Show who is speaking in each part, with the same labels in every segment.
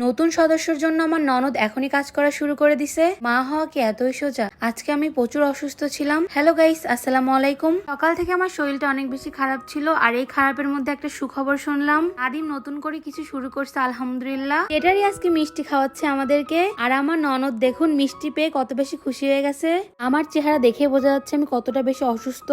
Speaker 1: নতুন সদস্যর জন্য আমার ননদ এখনই কাজ করা শুরু করে দিছে। মা হওয়া কি এতই সোজা? আজকে আমি প্রচুর অসুস্থ ছিলাম। হ্যালো গাইস আসসালামু আলাইকুম। সকাল থেকে আমার শরীরটা অনেক বেশি খারাপ ছিল আর এই খারাপের মধ্যে একটা সুখবর শুনলাম। আদিম নতুন করে কিছু শুরু করছে, আলহামদুলিল্লাহ। এটারই আজকে মিষ্টি খাওয়াচ্ছে আমাদেরকে। আর আমার ননদ দেখুন, মিষ্টি পেয়ে কত বেশি খুশি হয়ে গেছে। আমার চেহারা দেখে বোঝা যাচ্ছে আমি কতটা বেশি অসুস্থ।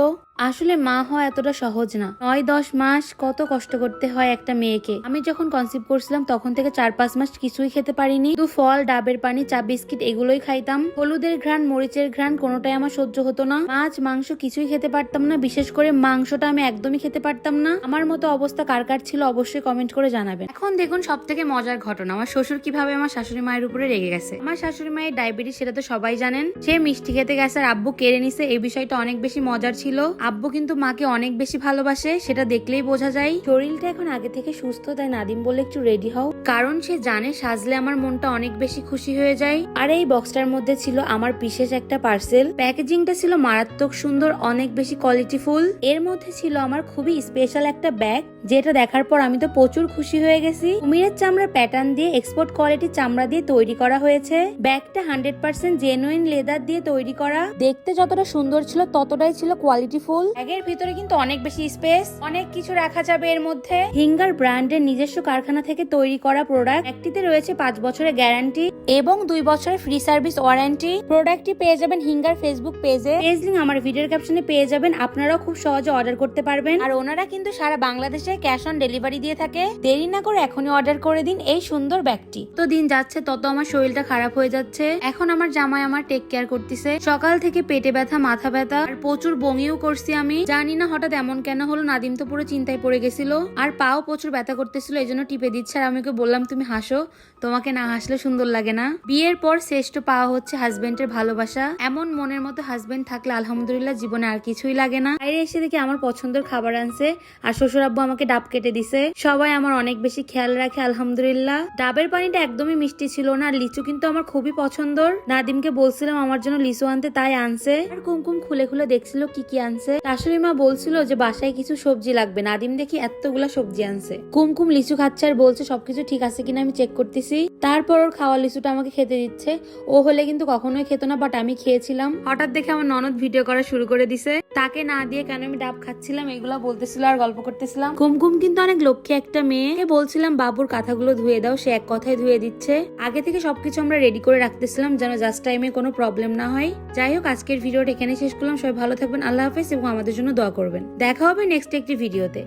Speaker 1: আসলে মা হওয়া এতটা সহজ না। নয়, দশ মাস কত কষ্ট করতে হয় একটা মেয়েকে। আমি যখন কনসিভ করছিলাম, তখন থেকে চার, পাঁচ মাস কিছুই খেতে পারিনি। দু ফল, ডাবের পানি, চা, বিস্কিট এগুলোই খাইতাম। হলুদের ঘ্রাণ, মরিচের ঘ্রাণ কোনোটাই আমার সহ্য হতো না। মাছ, মাংস কিছুই খেতে পারতাম না। বিশেষ করে মাংসটা আমি একদমই খেতে পারতাম না। আমার মতো অবস্থা কার কার ছিল অবশ্যই কমেন্ট করে জানাবেন। এখন দেখুন সব থেকে মজার ঘটনা। আমার শ্বশুর কীভাবে আমার শাশুড়ি মায়ের উপরে রেগে গেছে। আমার শাশুড়ি মায়ের ডায়াবেটিস সেটা তো সবাই জানেন। সে মিষ্টি খেতে গেছে আর আব্বু কেড়ে নিছে। এই বিষয়টা অনেক বেশি মজার ছিল। আব্বু কিন্তু মাকে অনেক বেশি ভালোবাসে, সেটা দেখলেই বোঝা যায়। শরীরটা এখন আগে থেকে সুস্থ, তাই নাদিম বলে একটু রেডি হও। কারণ সে জানে, সাজলে আমার মনটা অনেক বেশি খুশি হয়ে যায়। আর এই বক্সটার মধ্যে ছিল আমার বিশেষ একটা পার্সেল প্যাকেজিংটা ছিল মারাত্মক সুন্দর, অনেক বেশি কোয়ালিটিফুল এর মধ্যে ছিল আমার খুবই স্পেশাল একটা ব্যাগ যেটা দেখার পর আমি তো প্রচুর খুশি হয়ে গেছি। কুমিরের চামড়ার প্যাটার্ন দিয়ে এক্সপোর্ট কোয়ালিটির চামড়া দিয়ে তৈরি করা হয়েছে। ব্যাগটা হান্ড্রেড পার্সেন্ট জেনুইন লেদার দিয়ে তৈরি করা। দেখতে যতটা সুন্দর ছিল, ততটাই ছিল কোয়ালিটিফুল ব্যাগের ভিতরে কিন্তু অনেক বেশি স্পেস অনেক কিছু রাখা যাবে এর মধ্যে। হিঙ্গার ব্র্যান্ডের নিজস্ব কারখানা থেকে তৈরি করা প্রোডাক্ট একটিতে রয়েছে পাঁচ বছরের গ্যারান্টি এবং দুই বছরের ফ্রি সার্ভিস ওয়ারেন্টি প্রোডাক্টটি পেয়ে যাবেন হিঙ্গার ফেসবুক পেজে পেজ লিঙ্ক আমার ভিডিওর ক্যাপশনে পেয়ে যাবেন আপনারাও খুব সহজে অর্ডার করতে পারবেন। আর ওনারা কিন্তু সারা বাংলাদেশে ক্যাশ অন ডেলিভারি দিয়ে থাকে। দেরি না করে এখনই অর্ডার করে দিন এই সুন্দর ব্যাগটি তো দিন যাচ্ছে তত আমার শরীরটা খারাপ হয়ে যাচ্ছে। এখন আমার জামাই আমার টেক কেয়ার করতেছে। সকাল থেকে পেটে ব্যথা মাথা ব্যথা আর প্রচুর বমিও করছি। আমি। জানি না হঠাৎ এমন কেন হলো, নাদিম তো পুরো চিন্তায় পড়ে গেছিল। আর পাও প্রচুর ব্যথা করতেছিল, এই জন্য টিপে দিচ্ছে। আর আমি ওকে বললাম, তুমি হাসো, তোমাকে না হাসলে সুন্দর লাগে না। বিয়ের পর শ্রেষ্ঠ পাওয়া হচ্ছে হাজবেন্ডের ভালোবাসা। এমন মনের মতো হাজবেন্ড থাকলে আলহামদুলিল্লাহ জীবনে আর কিছুই লাগে না। বাইরে এসে দেখি আমার পছন্দের খাবার আনছে, আর শ্বশুর আব্বু আমাকে ডাব কেটে দিছে। সবাই আমার অনেক বেশি খেয়াল রাখে, আলহামদুলিল্লাহ। ডাবের পানিটা একদমই মিষ্টি ছিল না, আর লিচু কিন্তু আমার খুবই পছন্দর। নাদিমকে বলছিলাম, আমার জন্য লিচু আনতে তাই আনছে। আর কুমকুম খুলে খুলে দেখছিল, কি কি আনছে শাশুড়ি মা বলছিল যে বাসায় কিছু সবজি লাগবে নাদিম দেখি এতগুলা সবজি আনছে। কুমকুম লিচু খাচ্ছে আর বলছে সবকিছু ঠিক আছে কিনা আমি চেক করতেছি। তারপর ওর খাওয়া লিচুটা আমাকে খেতে দিচ্ছে। ও হলে কিন্তু কখনোই খেত না বাট আমি খেয়েছিলাম। হঠাৎ দেখে আমার ননদ ভিডিও করা শুরু করে দিছে। তাকে না দিয়ে কেন আমি ডাব খাচ্ছিলাম, এগুলা বলতেছিল আর গল্প করতেছিলাম। কুমকুম কিন্তু অনেক লক্ষ্যে একটা মেয়ে। বলছিলাম, বাবুর কাঁথাগুলো ধুয়ে দাও, সে এক কথায় ধুয়ে দিচ্ছে। আগে থেকে সবকিছু আমরা রেডি করে রাখতেছিলাম, যেন জাস্ট টাইমে কোনো প্রবলেম না হয়। যাই হোক, আজকের ভিডিওটা এখানে শেষ করলাম। সবাই ভালো থাকবেন। আল্লাহ হাফেজ এবং আমাদের জন্য দোয়া করবেন। দেখা হবে নেক্সট একটি ভিডিওতে